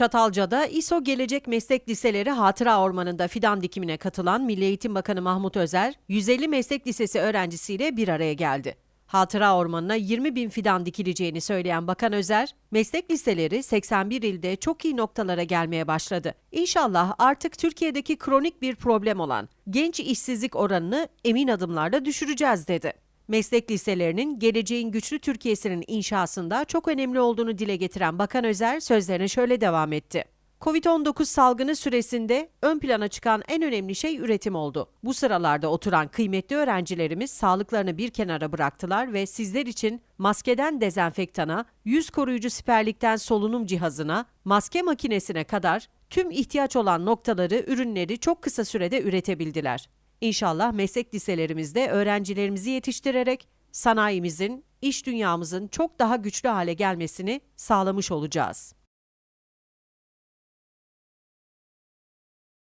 Çatalca'da İSO Gelecek Meslek Liseleri Hatıra Ormanı'nda fidan dikimine katılan Milli Eğitim Bakanı Mahmut Özer, 150 meslek lisesi öğrencisiyle bir araya geldi. Hatıra Ormanı'na 20 bin fidan dikileceğini söyleyen Bakan Özer, meslek liseleri 81 ilde çok iyi noktalara gelmeye başladı. İnşallah artık Türkiye'deki kronik bir problem olan genç işsizlik oranını emin adımlarla düşüreceğiz dedi. Meslek liselerinin geleceğin güçlü Türkiye'sinin inşasında çok önemli olduğunu dile getiren Bakan Özer sözlerine şöyle devam etti. Covid-19 salgını süresinde ön plana çıkan en önemli şey üretim oldu. Bu sıralarda oturan kıymetli öğrencilerimiz sağlıklarını bir kenara bıraktılar ve sizler için maskeden dezenfektana, yüz koruyucu siperlikten solunum cihazına, maske makinesine kadar tüm ihtiyaç olan noktaları, ürünleri çok kısa sürede üretebildiler. İnşallah meslek liselerimizde öğrencilerimizi yetiştirerek sanayimizin, iş dünyamızın çok daha güçlü hale gelmesini sağlamış olacağız.